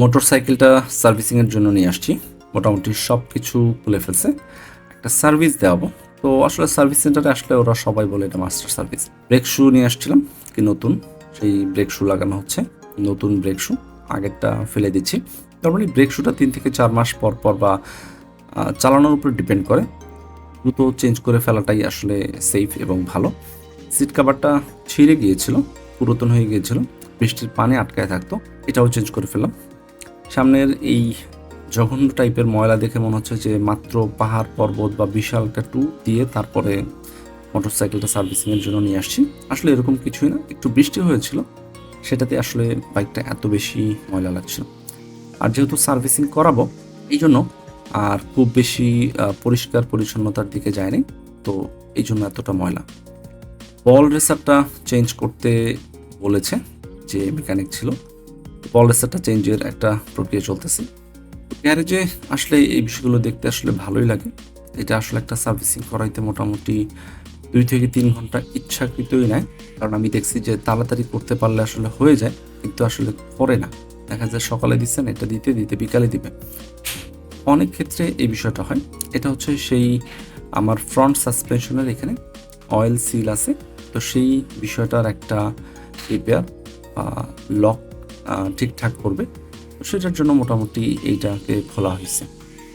Motor সাইকেলটা সার্ভিসিংয়ের জন্য নিয়ে আসছি। মোটামুটি সব কিছু খুলে ফেলছে। একটা সার্ভিস দেওয়াবো। তো আসলে সার্ভিস সেন্টারে আসলে ওরা সবাই বলে এটা মাস্টার সার্ভিস। ব্রেক শু নিয়ে আসছিলাম, কি নতুন, সেই ব্রেক শু লাগানো হচ্ছে। নতুন ব্রেক শু, আগেরটা ফেলে দিচ্ছি। নর্মালি ব্রেক শুটা তিন থেকে চার মাস পর পর বা চালানোর উপর ডিপেন্ড করে। দ্রুত চেঞ্জ করে ফেলাটাই আসলে সেফ এবং ভালো। সিট কাভারটা ছিঁড়ে গিয়েছিল, পুরাতন হয়ে গিয়েছিল। বৃষ্টির পানি আটকায় থাকতো, এটাও চেঞ্জ করে ফেললাম। সামনের এই জঘন্য টাইপের ময়লা দেখে মনে হচ্ছে যে মাত্র পাহাড় পর্বত বা বিশাল একটা টু দিয়ে তারপরে মোটরসাইকেলটা সার্ভিসিংয়ের জন্য নিয়ে আসছি। আসলে এরকম কিছুই না, একটু বৃষ্টি হয়েছিল, সেটাতে আসলে বাইকটা এত বেশি ময়লা লাগছিল। আর যেহেতু সার্ভিসিং করাবো, এই জন্য আর খুব বেশি পরিষ্কার পরিচ্ছন্নতার দিকে যায়নি, তো এই জন্য এতটা ময়লা। বল রেসারটা চেঞ্জ করতে বলেছে যে মেকানিক ছিল। বল রেসারটা চেঞ্জের একটা প্রক্রিয়া চলতেছে। গ্যারেজে আসলে এই বিষয়গুলো দেখতে আসলে ভালোই লাগে। এটা আসলে একটা সার্ভিসিং করাইতে মোটামুটি দুই থেকে তিন ঘণ্টা ইচ্ছাকৃতই নেয়। কারণ আমি দেখছি যে তাড়াতাড়ি করতে পারলে আসলে হয়ে যায়, কিন্তু আসলে করে না। দেখা যায় সকালে দিচ্ছেন, এটা দিতে দিতে বিকালে দিবে অনেক ক্ষেত্রে এই বিষয়টা হয়। এটা হচ্ছে সেই আমার ফ্রন্ট সাসপেনশনের এখানে অয়েল সিল আছে। তো সেই বিষয়টার একটা রিপেয়ার লক ঠিকঠাক করবে সেটার জন্য মোটামুটি এইটাকে খোলা হয়েছে।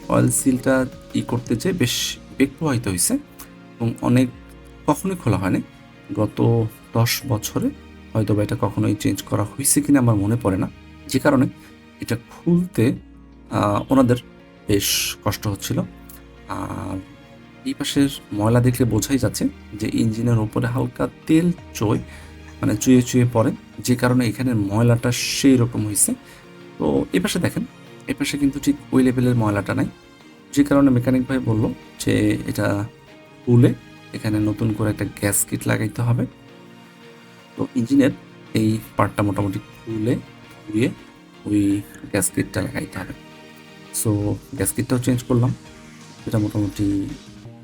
অয়েল সিলটা ই করতে চেয়ে বেশ বেগ হয়েছে এবং অনেক কখনোই খোলা হয়নি। গত দশ বছরে হয়তো বা এটা কখনোই চেঞ্জ করা হয়েছে কিনা আমার মনে পড়ে না। যে কারণে এটা খুলতে ওনাদের বেশ কষ্ট হচ্ছিল। আর এই পাশের ময়লা দেখলে বোঝাই যাচ্ছে যে ইঞ্জিনের ওপরে হালকা তেল চই মানে চুয়ে চুয়ে পড়ে, যে কারণে এখানে ময়লাটা সেই রকম হয়েছে তো এই পাশে দেখেন এই পাশে কিন্তু ঠিক ওই লেভেলের ময়লাটা নাই। যে কারণে মেকানিক ভাই বলল যে এটা খুলে এখানে নতুন করে একটা গ্যাস কিট লাগাইতে হবে। তো ইঞ্জিনের এই পার্টটা মোটামুটি খুলে, ধুয়ে ওই গ্যাস কিটটা লাগাইতে হবে। সো গ্যাস কিটটাও চেঞ্জ করলাম। এটা মোটামুটি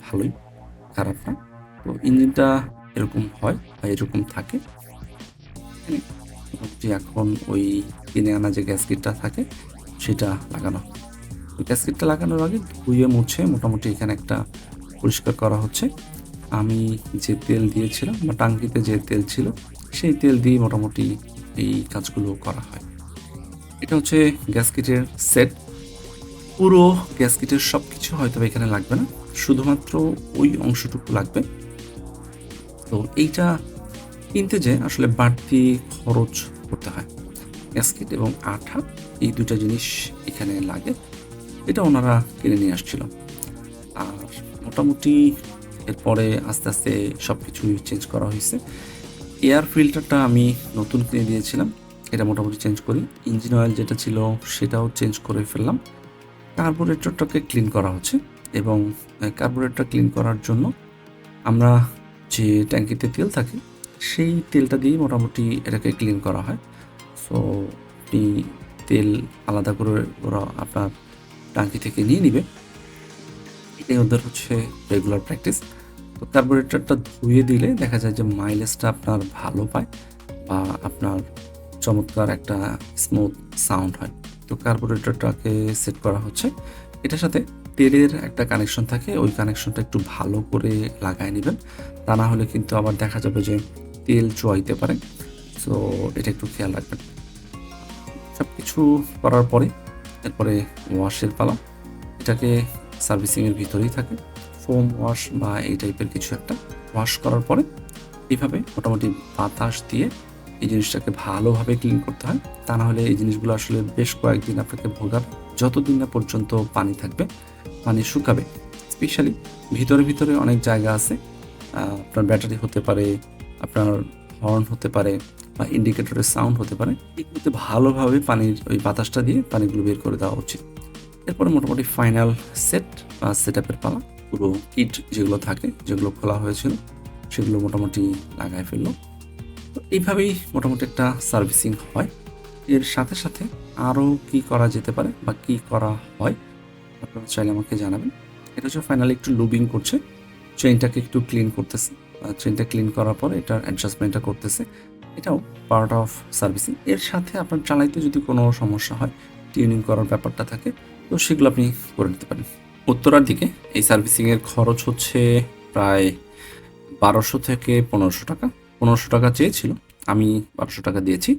ভালোই, খারাপ না। তো ইঞ্জিনটা এরকম হয় বা এরকম থাকে। এখানে ওই কিনে আনা যে গ্যাস কিটটা থাকে, সেটা লাগানো। হয়। ওই গ্যাস কিটটা লাগানোর আগে ধুয়ে মুছে মোটামুটি এখানে একটা পরিষ্কার করা হচ্ছে। আমি যে তেল দিয়েছিলাম, বা টাঙ্কিতে যে তেল ছিল, সেই তেল দিয়ে মোটামুটি এই কাজগুলো করা হয়। এটা হচ্ছে গ্যাস কিটের সেট পুরো গ্যাস কিটের সব কিছু হয়তো এখানে লাগবে না। শুধুমাত্র ওই অংশটুকু লাগবে। তো এইটা কিনতে যে আসলে বাড়তি খরচ করতে হয়। গ্যাসকিট এবং আঠা, এই দুটা জিনিস এখানে লাগে। এটা ওনারা কিনে নিয়ে আসছিল। আর মোটামুটি এরপরে আস্তে আস্তে সব কিছুই চেঞ্জ করা হয়েছে। এয়ার ফিল্টারটা আমি নতুন কিনে দিয়েছিলাম। এটা মোটামুটি চেঞ্জ করি। ইঞ্জিন অয়েল যেটা ছিল সেটাও চেঞ্জ করে ফেললাম। কার্বোরেটরটাকে ক্লিন করা হচ্ছে এবং কার্বোরেটর ক্লিন করার জন্য আমরা যে ট্যাঙ্কিতে তেল থাকে সেই তেলটা দিয়ে মোটামুটি এটাকে ক্লিন করা হয়। সো আপনি তেল আলাদা করে ওরা আপনার টাঙ্কি থেকে নিয়ে নিবে। এটাই ওদের হচ্ছে রেগুলার প্র্যাকটিস তো কার্বোরেটরটা ধুয়ে দিলে দেখা যায় যে মাইলেজটা আপনার ভালো পায় বা আপনার চমৎকার একটা স্মুথ সাউন্ড হয়। তো কার্বোরেটরটাকে সেট করা হচ্ছে। এটার সাথে তেলের একটা কানেকশন থাকে। ওই কানেকশনটা একটু ভালো করে লাগায় নেবেন। তা না হলে কিন্তু আবার দেখা যাবে যে তেল চুয়াইতে পারে সো এটা একটু খেয়াল রাখবেন। সব কিছু করার পরে, এরপরে ওয়াশের পালা। এটাকে সার্ভিসিংয়ের ভিতরেই থাকে। ফোম ওয়াশ বা এই টাইপের কিছু একটা ওয়াশ করার পরে, এইভাবে মোটামুটি বাতাস দিয়ে এই জিনিসটাকে ভালোভাবে ক্লিন করতে হয়। তা না হলে এই জিনিসগুলো আসলে বেশ কয়েকদিন আপনাকে ভোগাবে। যতদিন না পর্যন্ত পানি থাকবে, পানি শুকাবে। স্পেশালি ভিতরে ভিতরে অনেক জায়গা আছে। আপনার ব্যাটারি হতে পারে আপনার হর্ন হতে পারে বা ইন্ডিকেটরের সাউন্ড হতে পারে, এগুলোতে ভালোভাবে পানির ওই বাতাসটা দিয়ে পানিগুলো বের করে দেওয়া উচিত। এরপরে মোটামুটি ফাইনাল সেট বা সেট আপের পালা, পুরো কিট যেগুলো থাকে, যেগুলো খোলা হয়েছিল, সেগুলো মোটামুটি লাগায় ফেলল। তো এইভাবেই মোটামুটি একটা সার্ভিসিং হয়। এর সাথে সাথে আরও কি করা যেতে পারে বা কি করা হয়, আপনারা চাইলে আমাকে জানাবেন। এটা হচ্ছে ফাইনালি একটু লুবিং করছে চেইনটাকে একটু ক্লিন করতেছে। চেইনটা ক্লিন করার পর এটার অ্যাডজাস্টমেন্টটা করতেছে। এটাও পার্ট অফ সার্ভিসিং এর সাথে আপনার চালাইতে যদি কোনো সমস্যা হয় টিউনিং করার ব্যাপারটা থাকে, তো সেগুলো আপনি করে নিতে পারেন। উত্তরার দিকে এই সার্ভিসিংয়ের খরচ হচ্ছে প্রায় বারোশো থেকে পনেরোশো টাকা। পনেরোশো টাকা চেয়েছিল, আমি বারোশো টাকা দিয়েছি।